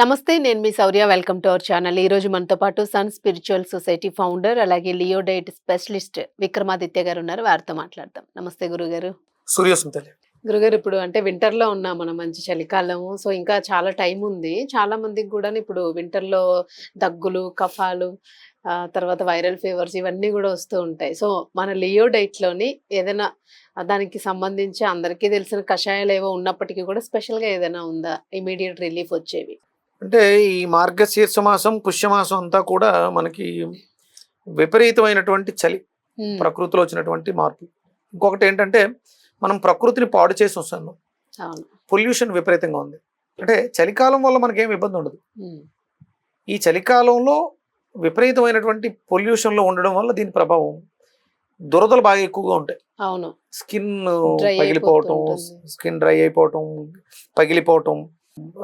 నమస్తే నేను మీ Shaurya welcome to our channel. ఈ రోజు మనతో పాటు సన్ స్పిరిచువల్ సొసైటీ ఫౌండర్ అలాగే leo diet specialist Vikramaditya garu ఉన్నారు. వారితో మాట్లాడతాం నమస్తే గురుగారు. గురుగారు ఇప్పుడు అంటే winter లో ఉన్నాం మనం మంచి చలికాలము. సో ఇంకా చాలా టైం ఉంది. చాలా మందికి కూడా ఇప్పుడు winter లో దగ్గులు కఫాలు తర్వాత వైరల్ ఫీవర్స్ ఇవన్నీ కూడా వస్తూ ఉంటాయి. సో మన లియో డైట్లోని ఏదైనా దానికి సంబంధించి అందరికీ తెలిసిన కషాయాలు ఏవో ఉన్నప్పటికీ కూడా స్పెషల్గా ఏదైనా ఉందా? ఇమీడియట్ రిలీఫ్ వచ్చేవి. అంటే ఈ మార్గశీర్ష మాసం పుష్యమాసం అంతా కూడా మనకి విపరీతమైనటువంటి చలి ప్రకృతిలో వచ్చినటువంటి మార్పు. ఇంకొకటి ఏంటంటే మనం ప్రకృతిని పాడు చేసి వస్తున్నాం. పొల్యూషన్ విపరీతంగా ఉంది. అంటే చలికాలం వల్ల మనకేం ఇబ్బంది ఉండదు. ఈ చలికాలంలో విపరీతమైనటువంటి పొల్యూషన్లో ఉండడం వల్ల దీని ప్రభావం దురదలు బాగా ఎక్కువగా ఉంటాయి. అవును. స్కిన్ పగిలిపోవటం. స్కిన్ డ్రై అయిపోవటం పగిలిపోవటం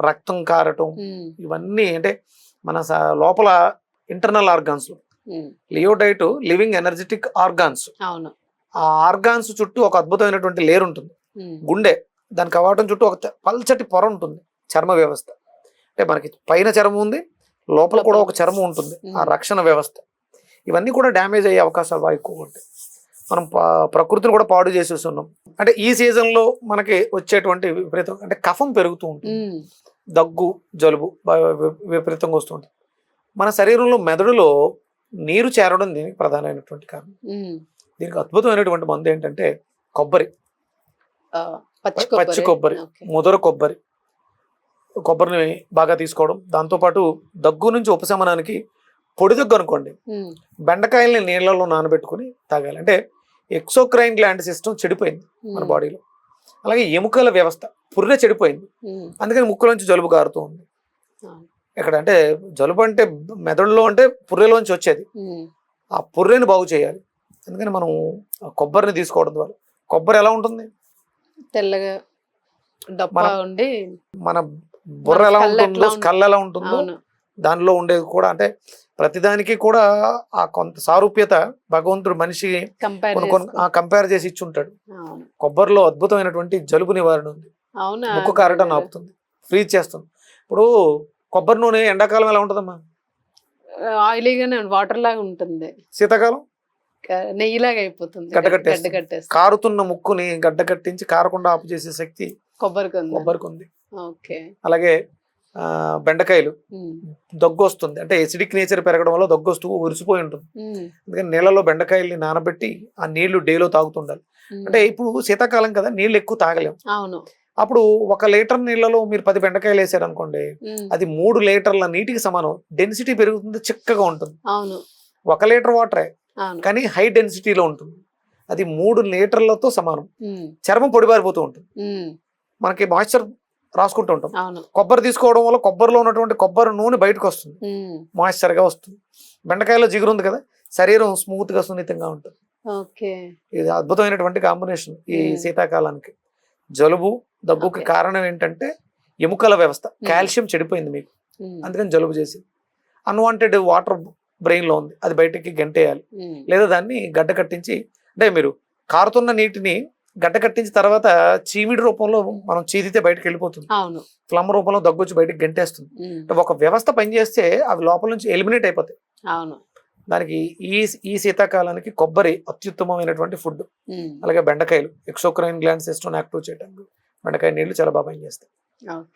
రక్తం కారటం ఇవన్నీ అంటే మన లోపల internal organs leo diet living energetic organs. ఆ ఆర్గాన్స్ చుట్టూ ఒక అద్భుతమైనటువంటి లేయర్ ఉంటుంది. గుండె దాని కవాటం చుట్టూ ఒక పల్చటి పొర ఉంటుంది చర్మ వ్యవస్థ. అంటే మనకి పైన చర్మం ఉంది లోపల కూడా ఒక చర్మం ఉంటుంది ఆ. రక్షణ వ్యవస్థ. ఇవన్నీ కూడా డ్యామేజ్ అయ్యే అవకాశాలు బాగా ఎక్కువ ఉంటాయి. మనం ప్రకృతిని కూడా పాడు చేసేస్తున్నాం అంటే ఈ season లో మనకి వచ్చేటువంటి విపరీతం అంటే కఫం పెరుగుతూ ఉంటుంది. దగ్గు జలుబు విపరీతంగా వస్తుంది మన శరీరంలో మెదడులో నీరు చేరడం దీనికి ప్రధానమైనటువంటి కారణం. దీనికి అద్భుతమైనటువంటి మందు ఏంటంటే కొబ్బరి. పచ్చి కొబ్బరి. ముదర కొబ్బరి. కొబ్బరిని బాగా తీసుకోవడం. దాంతోపాటు దగ్గు నుంచి ఉపశమనానికి పొడి దగ్గు అనుకోండి. బెండకాయల్ని నీళ్ళలో నానబెట్టుకుని తాగాలి. అంటే ఎక్సోక్రైన్ గ్లాండ్ సిస్టమ్ చెడిపోయింది మన ఉమ్, బాడీలో. అలాగే ఎముకల వ్యవస్థ పుర్రె చెడిపోయింది. ఉమ్, అందుకని ముక్కులోంచి జలుబు కారుతూ ఉంది. ఇక్కడ అంటే జలుబు అంటే మెదడులో అంటే పుర్రెలోంచి వచ్చేది. ఉమ్, ఆ పుర్రెని బాగు చేయాలి. అందుకని మనం కొబ్బరిని తీసుకోవడం ద్వారా. కొబ్బరి ఎలా ఉంటుంది? తెల్లగా మనం- ఉండి మన బుర్ర ఎలా ఉంటుందో? స్కల్ ఎలా ఉంటుందో దానిలో ఉండేది కూడా అంటే ప్రతిదానికి కూడా ఆ కొంత సారూప్యత భగవంతుడు మనిషి కంపేర్ చేసి ఇచ్చి ఉంటాడు అవును. కొబ్బరిలో అద్భుతమైనటువంటి జలుబు నివారణ ఉంది. ముక్కు కారటం ఆపుతుంది. ఫ్రీజ్ చేస్తుంది. ఇప్పుడు కొబ్బరి నూనె ఎండాకాలం ఎలా ఉంటుందమ్మా? ఆయిలీగానే వాటర్ లాగా ఉంటుంది. శీతాకాలం? నెయ్యిలాగా అయిపోతుంది. గడ్డ గడ్డ కట్టేస్తుంది. కట్టేస్తుంది. కారుతున్న ముక్కుని గడ్డ కట్టించి కారకుండా ఆపు చేసే శక్తి కొబ్బరికి కొబ్బరికి ఉంది ఓకే. అలాగే బెండకాయలు దగ్గు వస్తుంది అంటే ఎసిడిక్ నేచర్ పెరగడం వల్ల దగ్గు వస్తూ ఉరిసిపోయి ఉంటుంది అందుకని నీళ్ళలో బెండకాయల్ని నానబెట్టి ఆ నీళ్ళు డేలో తాగుతుండాలి. అంటే ఇప్పుడు శీతాకాలం కదా నీళ్ళు ఎక్కువ తాగలేము అవును. అప్పుడు ఒక లీటర్ నీళ్ళలో మీరు పది బెండకాయలు వేసారు అనుకోండి అది మూడు లీటర్ల నీటికి సమానం. డెన్సిటీ పెరుగుతుంది చిక్కగా ఉంటుంది. అవును. ఒక లీటర్ వాటరే కానీ హై డెన్సిటీలో ఉంటుంది. అది మూడు లీటర్లతో సమానం. చర్మం పొడిబారిపోతూ ఉంటుంది. మనకి మాయిశ్చర్ రాసుకుంటూ ఉంటాం. కొబ్బరి తీసుకోవడం వల్ల కొబ్బరిలో ఉన్నటువంటి కొబ్బరి నూనె బయటకు వస్తుంది ఉమ్, మాయిశ్చర్గా వస్తుంది. బెండకాయలో జిగురు ఉంది కదా శరీరం స్మూత్గా సున్నితంగా ఉంటుంది. ఇది అద్భుతమైనటువంటి కాంబినేషన్ ఈ. శీతాకాలానికి. జలుబు దగ్గుకి. కారణం ఏంటంటే ఎముకల వ్యవస్థ. కాల్షియం చెడిపోయింది మీకు. అందుకని జలుబు చేసింది అన్వాంటెడ్ వాటర్ బ్రెయిన్లో ఉంది. అది బయటికి గంటేయాలి. లేదా దాన్ని గడ్డ కట్టించి అంటే మీరు కారుతున్న నీటిని గడ్డ కట్టించి తర్వాత చీమిడి రూపంలో మనం చీదితే బయటకు వెళ్ళిపోతుంది. ఫ్లమ్ రూపంలో దగ్గు వచ్చి బయటకు గంటేస్తుంది. అంటే ఒక వ్యవస్థ పనిచేస్తే అవి లోపల నుంచి ఎలిమినేట్ అయిపోతాయి. అవును. దానికి ఈ ఈ శీతాకాలానికి కొబ్బరి అత్యుత్తమమైనటువంటి ఫుడ్. అలాగే బెండకాయలు ఎక్సోక్రైన్ గ్లాండ్ సిస్టమ్ యాక్టివ్ చేయడానికి బెండకాయ నీళ్ళు చాలా బాగా పనిచేస్తాయి.